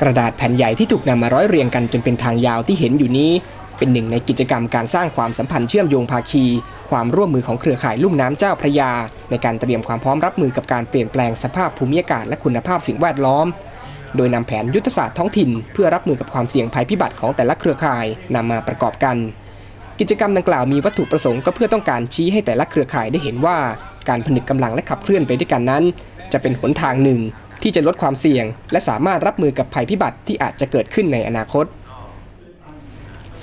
กระดาษแผ่นใหญ่ที่ถูกนำมาร้อยเรียงกันจนเป็นทางยาวที่เห็นอยู่นี้ เป็นหนึ่งในกิจกรรมการสร้างความสัมพันธ์เชื่อมโยงภาคี ความร่วมมือของเครือข่ายลุ่มน้ำเจ้าพระยา ในการเตรียมความพร้อมรับมือกับการเปลี่ยนแปลงสภาพภูมิอากาศและคุณภาพสิ่งแวดล้อมโดยนำแผนยุทธศาสตร์ท้องถิ่น เพื่อรับมือกับความเสี่ยงภัยพิบัติของแต่ละเครือข่ายนำมาประกอบกัน กิจกรรมดังกล่าวมีวัตถุประสงค์ก็เพื่อต้องการชี้ให้แต่ละเครือข่ายได้เห็นว่า การผนึกกำลังและขับเคลื่อนไปด้วยกันนั้น จะเป็นหนทางหนึ่ง ที่จะลดความเสี่ยง และสามารถรับมือกับภัยพิบัติที่อาจจะเกิดขึ้นในอนาคต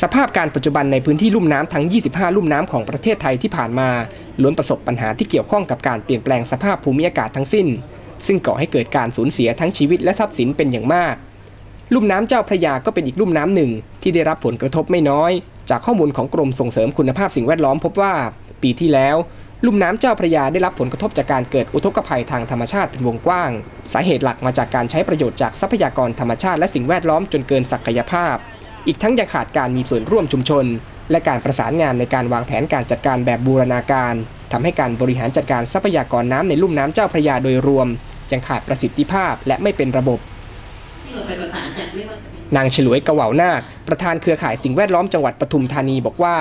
สภาพการปัจจุบันในพื้นที่ลุ่มน้ำทั้ง 25 ลุ่มน้ำของประเทศไทยที่ผ่านมาล้วนประสบปัญหาที่เกี่ยวข้องกับการเปลี่ยนแปลงสภาพภูมิอากาศทั้งสิ้น ซึ่งก่อให้เกิดการสูญเสียทั้งชีวิตและทรัพย์สินเป็นอย่างมาก ลุ่มน้ำเจ้าพระยาก็เป็นอีกลุ่มน้ำหนึ่ง ที่ได้รับผลกระทบไม่น้อย จากข้อมูลของกรมส่งเสริมคุณภาพสิ่งแวดล้อมพบว่า ปีที่แล้ว ลุ่มน้ำเจ้าพระยาได้รับผลกระทบจากการเกิดอุทกภัยทางธรรมชาติเป็นวงกว้าง สาเหตุหลักมาจากการใช้ประโยชน์จากทรัพยากรธรรมชาติและสิ่งแวดล้อมจนเกินศักยภาพ อีกทั้งยังขาดการมีส่วนร่วมชุมชน และการประสานงานในการวางแผนการจัดการแบบบูรณาการทำให้การบริหารจัดการทรัพยากรน้ำในลุ่มน้ำเจ้าพระยาโดยรวม ยังขาดประสิทธิภาพและไม่เป็นระบบนางฉลวยกระเหว่านาคประธานเครือข่ายสิ่งแวดล้อมจังหวัดปทุมธานีบอกว่า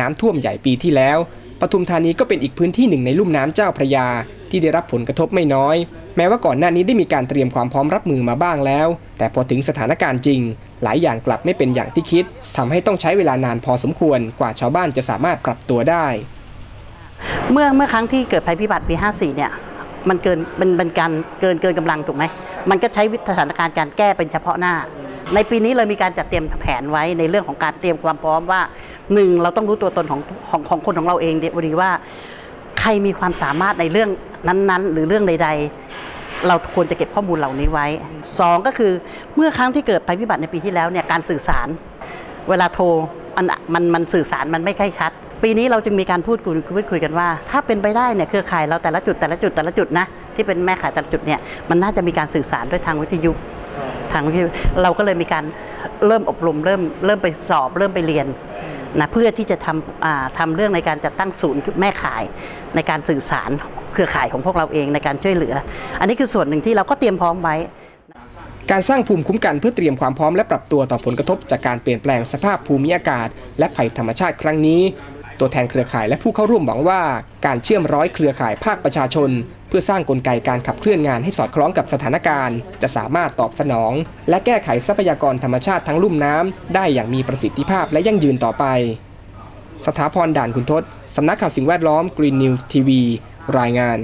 น้ำท่วมใหญ่ปีที่แล้ว ปทุมธานีก็เป็นอีกพื้นที่หนึ่งในลุ่มน้ำเจ้าพระยา ที่ได้รับผลกระทบไม่น้อย แม้ว่าก่อนหน้านี้ได้มีการเตรียมความพร้อมรับมือมาบ้างแล้ว แต่พอถึงสถานการณ์จริง หลายอย่างกลับไม่เป็นอย่างที่คิดทำให้ต้องใช้เวลานานพอสมควรกว่าชาวบ้านจะสามารถปรับตัวได้ เมื่อเมื่อครั้งที่เกิดภัยพิบัติปี 54 เนี่ยมันเกินเป็นเป็นการเกินเกินกำลังถูกไหมมันก็ใช้วิสถานการณ์การแก้เป็นเฉพาะหน้า ในปีนี้เลยมีการจัดเตรียมแผนไว้ในเรื่องของการเตรียมความพร้อมว่าหนึ่งเราต้องรู้ตัวตนของของของคนของเราเองเดียวดีว่า ใครมีความสามารถในเรื่องนั้นๆ หรือเรื่องใด ๆ เราควรจะเก็บข้อมูลเหล่านี้ไว้สองก็คือเมื่อครั้งที่เกิดภัยพิบัติในปีที่แล้วเนี่ยการสื่อสาร เวลาโทรมันมันมันสื่อสารมันไม่ค่อยชัด ปีนี้เราจึงมีการพูดคุยพูดคุยกันว่า ถ้าเป็นไปได้เนี่ยเครือข่ายเราแต่ละจุดแต่ละจุดแต่ละจุดนะที่เป็นแม่ข่ายแต่ละจุดเนี่ยมันน่าจะมีการสื่อสารด้วยทางวิทยุ ทางวิทยุเราก็เลยมีการเริ่มอบรมเริ่มเริ่มไปสอบเริ่มไปเรียนนะเพื่อที่จะทำทำเรื่องในการจัดตั้งศูนย์แม่ขายในการสื่อสารเครือข่ายของพวกเราเองในการช่วยเหลือ อันนี้คือส่วนหนึ่งที่เราก็เตรียมพร้อมไว้ การสร้างภูมิคุ้มกันเพื่อเตรียมความพร้อมและปรับตัวต่อผลกระทบ จากการเปลี่ยนแปลงสภาพภูมิอากาศ และภัยธรรมชาติครั้งนี้ ตัวแทนเครือข่ายและผู้เข้าร่วมหวังว่า การเชื่อมร้อยเครือข่ายภาคประชาชน พื่อสร้างกลไกการขับเคลื่อนงานให้สอดคล้องกับสถานการณ์ จะสามารถตอบสนอง และแก้ไขทรัพยากรธรรมชาติทั้งลุ่มน้ำได้อย่างมีประสิทธิภาพและยั่งยืนต่อไป สถาพรด่านคุณทศสำนักข่าวสิ่งแวดล้อม Green News TV รายงาน